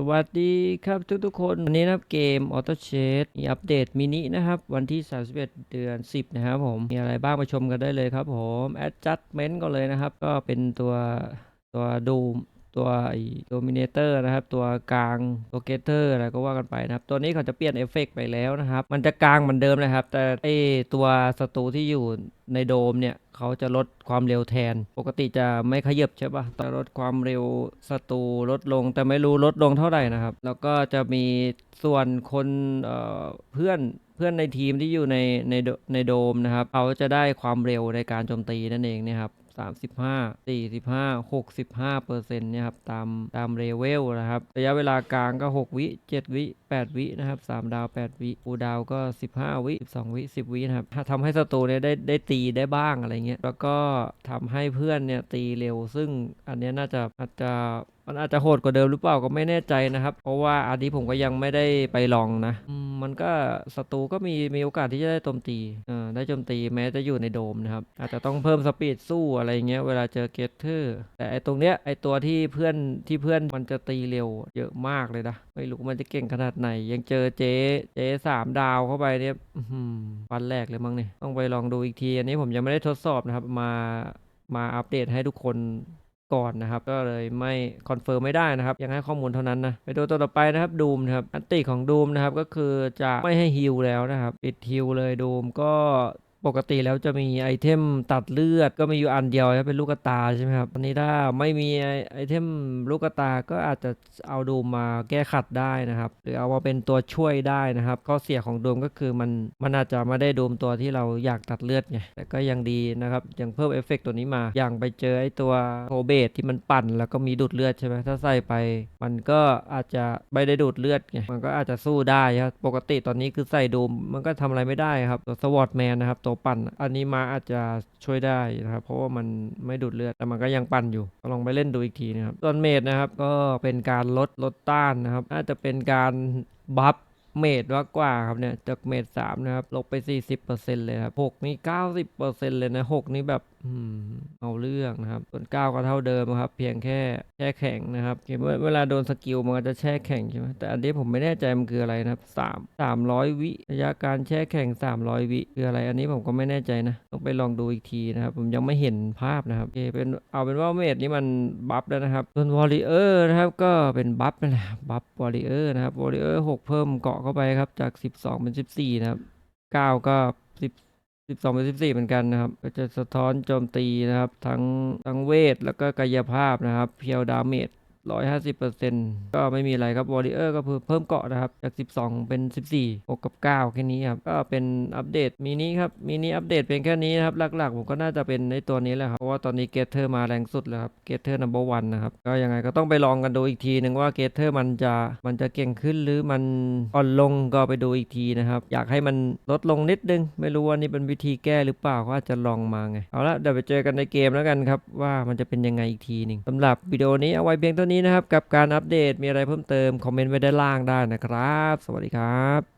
สวัสดีครับทุกๆคน วันนี้นะครับเกม Auto c h a s มีอัปเดตมินินะครับ วันที่ 31 เดือน 10 นะครับผม มีอะไรบ้างมาชมกันได้เลยครับผม Adjustment ก็เลยนะครับ ก็เป็นตัวตัวดู ตัวไอ้โดมิเนเตอร์นะครับ ตัวกลางตัวเกเตอร์อะไรก็ว่ากันไปนะครับ ตัวนี้เขาจะเปลี่ยนเอฟเฟกต์ไปแล้วนะครับ มันจะกลางเหมือนเดิมเลยครับ แต่ไอตัวศัตรูที่อยู่ในโดมเนี่ยเขาจะลดความเร็วแทน ปกติจะไม่ขยับใช่ปะแต่ลดความเร็วศัตรูลดลง แต่ไม่รู้ลดลงเท่าไหร่นะครับ แล้วก็จะมีส่วนคนเเพื่อนเพื่อนในทีมที่อยู่ในในโดในโดมนะครับเขาจะได้ความเร็วในการโจมตีนั่นเองเนี่ยครับ 35 45 65เปอร์เซ็นต์เนี่ยครับตามตามเลเวลนะครับ ระยะเวลากลางก็ 6 วิ 7 วิ 8 วินะครับ 3 ดาว 8 วิฟูดาวก็ 15 วิ 12 วิ 10 วินะครับถ้าทำให้ศัตรูเนี่ยได้ได้ตีได้บ้างอะไรเงี้ยแล้วก็ทำให้เพื่อนเนี่ยตีเร็วซึ่งอันเนี้ยน่าจะอาจจะ มันอาจจะโหดกว่าเดิมหรือเปล่าก็ไม่แน่ใจนะครับ เพราะว่าอันนี้ผมก็ยังไม่ได้ไปลองนะ มันก็ศัตรูก็มีมีโอกาสที่จะได้โจมตีเออได้โจมตีแม้จะอยู่ในโดมนะครับ อาจจะต้องเพิ่มสปีดสู้อะไรเงี้ยเวลาเจอเกตเตอร์แต่ไอตรงเนี้ยไอตัวที่เพื่อนที่เพื่อนมันจะตีเร็วเยอะมากเลยนะไม่รู้มันจะเก่งขนาดไหน ยังเจอเจ๊เจ๊สามดาวเข้าไปเนี่ยอื้อหือวันแรกเลยมั้งเนี่ยต้องไปลองดูอีกที อันนี้ผมยังไม่ได้ทดสอบนะครับมามาอัปเดตให้ทุกคน ก่อนนะครับ ก็เลยไม่คอนเฟิร์มไม่ได้นะครับ ยังให้ข้อมูลเท่านั้นนะ ไปดูตัวต่อไปนะครับดูมนะครับอันติของดูมนะครับก็คือจะไม่ให้ฮิลแล้วนะครับ ปิดฮิลเลยดูมก็ ปกติแล้วจะมีไอเทมตัดเลือดก็มีอยู่อันเดียวนะเป็นลูกตาใช่ไหมครับอันนี้ถ้าไม่มีไอไอเทมลูกตาก็อาจจะเอาดูมมาแก้ขัดได้นะครับ หรือเอามาเป็นตัวช่วยได้นะครับข้อเสียของดูมก็คือมันมันอาจจะไม่ได้ดูมตัวที่เราอยากตัดเลือดไงแต่ก็ยังดีนะครับยังเพิ่มเอฟเฟกต์ตัวนี้มาอย่างไปเจอไอตัวโคเบตที่มันปั่นแล้วก็มีดูดเลือดใช่ไหมถ้าใส่ไป มันก็อาจจะไม่ได้ดูดเลือดไงมันก็อาจจะสู้ได้ครับปกติตอนนี้คือใส่ดูมมันก็ทำอะไรไม่ได้ครับตัวสวอตแมนนะครับตัวปั่น อันนี้มาอาจจะช่วยได้นะครับ เพราะว่ามันไม่ดูดเลือด แต่มันก็ยังปั่นอยู่ ลองไปเล่นดูอีกทีนะครับส่วนเมดนะครับ ก็เป็นการลดลดต้านนะครับ อาจจะเป็นการบัฟเมดมากกว่าครับเนี่ยจากเมดสามนะครับลบไป 40%เลยครับหกนี่90%เลยนะหกนี่แบบ เอาเรื่องนะครับ ส่วนเก้าก็เท่าเดิมครับ เพียงแค่แช่แข็งนะครับเว่าเวลาโดนสกิลมันก็จะแช่แข็งใช่ไหมแต่อันนี้ผมไม่แน่ใจมันคืออะไรนะครับสามสามร้อยวิระยะการแช่แข็ง 300 วิคืออะไร อันนี้ผมก็ไม่แน่ใจนะ ต้องไปลองดูอีกทีนะครับ ผมยังไม่เห็นภาพนะครับโอเคเป็นเอาเป็นว่าเมดนี้มันบัฟแล้วนะครับ ส่วนวอลเลเยอร์นะครับก็เป็นบัฟนั่นแหละบัฟวอลเลเยอร์นะครับวอลเลเยอร์หกเพิ่มเกาะเข้าไปครับจาก 12 เป็น 14 นะครับ 9 ก็10 สิบสองเป็น14เหมือนกันนะครับ ก็จะสะท้อนโจมตีนะครับ ทั้งทั้งเวทแล้วก็กายภาพนะครับ เพียวดาเมจ 150%ก็ไม่มีอะไรครับวอริเออร์ก็เพิ่มเกาะนะครับ จาก 12 เป็น 14 6 กับ 9 แค่นี้ครับ ก็เป็นอัปเดตมินิครับมินิอัปเดตเป็นแค่นี้นะครับ หลักๆ ผมก็น่าจะเป็นในตัวนี้แหละครับ เพราะว่าตอนนี้เกเทอร์มาแรงสุดแล้วครับเกเทอร์นัมเบอร์วันนะครับ ก็ยังไงก็ต้องไปลองกันดูอีกทีหนึ่งว่าเกเทอร์มันจะมันจะเก่งขึ้นหรือมันอ่อนลงก็ไปดูอีกทีนะครับ อยากให้มันลดลงนิดนึง ไม่รู้ว่านี่เป็นวิธีแก้หรือเปล่าก็อาจจะลองมาไงเอาละเดี๋ยวไปเจอกันในเกมแล้วกันครับว่ามันจะเป็นยังไงอีกทีหนึ่งสำหรับวิดีโอนี้เอาไว้เพียงเท่านี้นะครับกับการอัปเดตมีอะไรเพิ่มเติม คอมเมนต์ไว้ด้านล่างได้นะครับ สวัสดีครับ